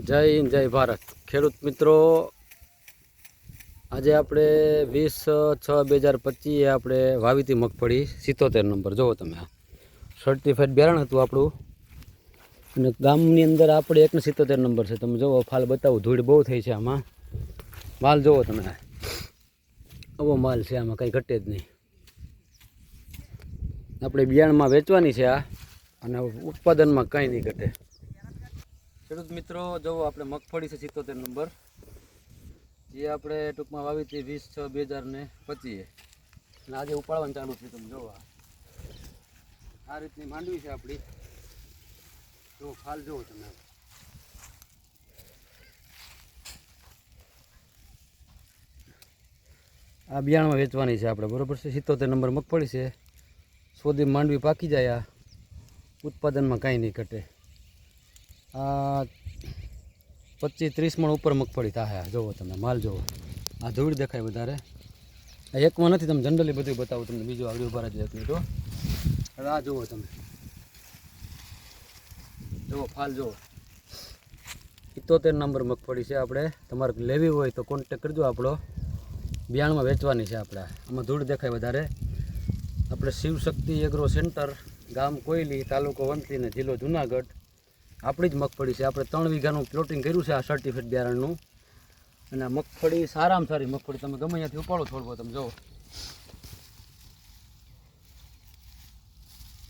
જય હિન્દ, જય ભારત. ખેડૂત મિત્રો, આજે આપણે વીસ છ બે હજાર પચીસે આપણે વાવીતી મગફળી, સિત્તોતેર નંબર. જુઓ તમે આ. સર્ટિફાઈડ બિયારણ હતું આપણું. અને ગામની અંદર આપણે એકને સિત્તોતેર નંબર છે. તમે જુઓ, ફાલ બતાવું, ધૂળ બહુ થઈ છે આમાં. માલ જુઓ તમે આવો માલ છે, આમાં કંઈ ઘટે જ નહીં. આપણે બિયારણમાં વેચવાની છે આ. અને ઉત્પાદનમાં કંઈ નહીં ઘટે. ખેડૂત મિત્રો, જુઓ આપણે મગફળી છે સિત્તોતેર નંબર. જે આપણે ટૂંકમાં વાવી હતી વીસ છ બે હજાર ને પચીએ અને આજે ઉપાડવાનું ચાલુ છે તમે જોવા આ. રીતની માંડવી છે આપણી. જો ફાલ જુઓ તમે. આ બિયાણમાં વેચવાની છે આપણે, બરોબર છે? સિત્તોતેર નંબર મગફળી છે. સોદી માંડવી પાકી જાય આ. ઉત્પાદનમાં કાંઈ નહીં ઘટે. પચીસ ત્રીસ મણ ઉપર મગફળી થાય જુઓ તમે, માલ જુઓ. આ ધૂળ દેખાય વધારે. એકમાં નથી, તમે જનરલી બધું બતાવું, તમને બીજું આગળ ઊભા હવે આ જુઓ તમે. જુઓ, ફાલ જુઓ. ઇત્તોતેર નંબર મગફળી છે આપણે. તમારે લેવી હોય તો કોન્ટેક કરજો આપણો. બિયાણમાં વેચવાની છે આપણે. આમાં ધૂળ દેખાય વધારે. આપણે શિવશક્તિ એગ્રો સેન્ટર ગામ કોયલી, તાલુકો વંથલી ને જિલ્લો જુનાગઢ. આપણી જ મગફળી છે. આપણે ત્રણ વીઘાનું પ્લોટિંગ કર્યું છે આ સર્ટિફિકેટ બિયારણનું. અને મગફળી સારામાં સારી મગફળી. તમે ગમે ત્યાંથી ઉપાડો, છોડવો તમે. જુઓ.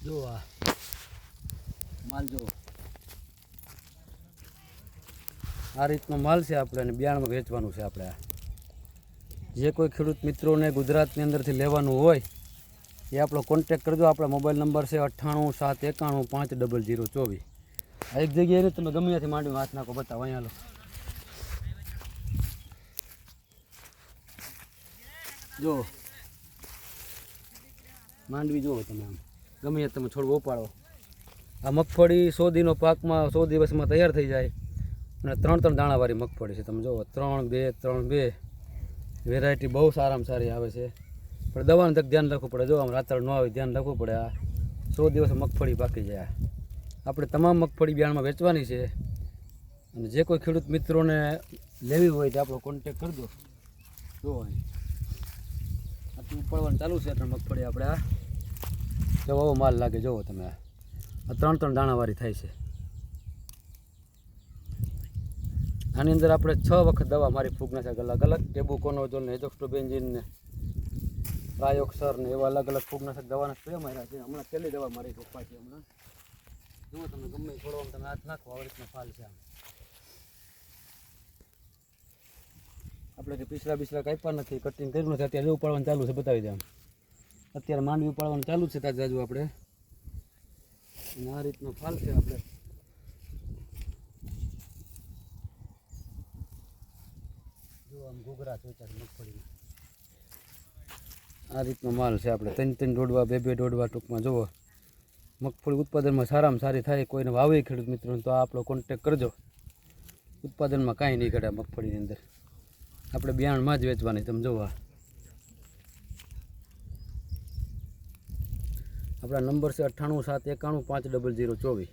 જુઓ આ. માલ જુઓ. આ રીતનો માલ છે આપણે અને બિયારણમાં વેચવાનું છે આપણે જે કોઈ ખેડૂત મિત્રોને ગુજરાતની અંદરથી લેવાનું હોય, એ આપણો કોન્ટેક કરજો. આપણા મોબાઈલ નંબર છે અઠ્ઠાણું સાત એકાણું પાંચ ડબલ જીરો ચોવીસ. એક જગ્યાએ તમે ગમે ત્યાંથી માંડી હાથ નાખો, બતાવો, અહીંયા લો. જો. માંડવી જુઓ તમે આમ. ગમે તમે છોડવો ઉપાડો. આ મગફળી સો દીનો પાકમાં સો દિવસમાં તૈયાર થઈ જાય. અને ત્રણ ત્રણ દાણાવાળી મગફળી છે. તમે જુઓ, ત્રણ, બે ત્રણ, બે. વેરાયટી બહુ સારામાં સારી આવે છે. પણ દવાનું તક ધ્યાન રાખવું પડે. જો આમ રાતળ ન આવે, ધ્યાન રાખવું પડે આ. સો દિવસ મગફળી પાકી જાય. આપણે તમામ મગફળી બિયારણમાં વેચવાની છે. અને જે કોઈ ખેડૂત મિત્રોને લેવી હોય તો આપણો કોન્ટેક કરજો જો આટલું ઉપાડવાનું ચાલુ છે એટલે મગફળી આપણે આ. જો આવો માલ લાગે જુઓ તમે આ. ત્રણ ત્રણ દાણાવાળી થાય છે. આની અંદર આપણે છ વખત દવા મારી ફૂગના છે અલગ અલગ, ટેબુ, કોનોજોલ ને એજોક્સ્ટોબેન્જિન ને પ્રાયોક્સર ને એવા અલગ અલગ ફૂગનાશક દવાના સ્પ્રે માર્યા છે. હમણાં છેલ્લી દવા મારી પપ્પા છે હમણાં. જુઓ તમે ગમે છોડવામાં તમે હાથ નાખો, આવી રીતના ફાલ છે આમ. આપણે કે પીસરા બીસરા કાપ્યા નથી કટિંગ કર્યું નથી, અત્યારે ઉપાડવાનું ચાલુ છે, બતાવી દે અત્યારે માંડવી ઉપાડવાનું ચાલુ છે ત્યાં જાજુ આપણે. આ રીતનો ફાલ છે આપણે. જો આમ ઘૂઘરા ચોચા છે મગફળીના. આ રીતનો માલ છે આપણે. ત્રણ ત્રણ દોડવા બે બે દોડવા ટૂંકમાં, જુઓ. મગફળી ઉત્પાદનમાં સારામાં સારી થાય, કોઈને વાવે ખેડૂત મિત્રોને, તો આપણો કોન્ટેક કરજો. ઉત્પાદનમાં કાંઈ નહીં ઘટે મગફળીની અંદર. આપણે બિયારણમાં જ વેચવાની, તમે જોવા આપણા નંબર છે અઠ્ઠાણું સાત એકાણું પાંચ ડબલ જીરો ચોવીસ.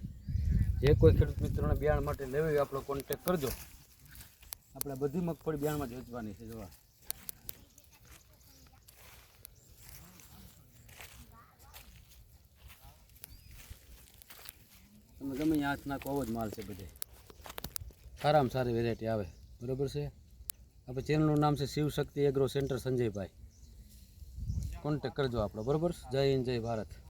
જે કોઈ ખેડૂત મિત્રોને બિયારણ માટે લેવી આપણો કોન્ટેક કરજો. આપણે બધી મગફળી બિયારણમાં જ વેચવાની છે, જોવા તમે ગમે હાથ નાખો, આવો જ માલ છે બધે. સારામાં સારી વેરાયટી આવે. બરોબર છે? આપણે ચેનલનું નામ છે Shivshakti agro centre Sanjaybhai. Contact કરજો આપણો. બરોબર? જય હિન્દ, જય ભારત.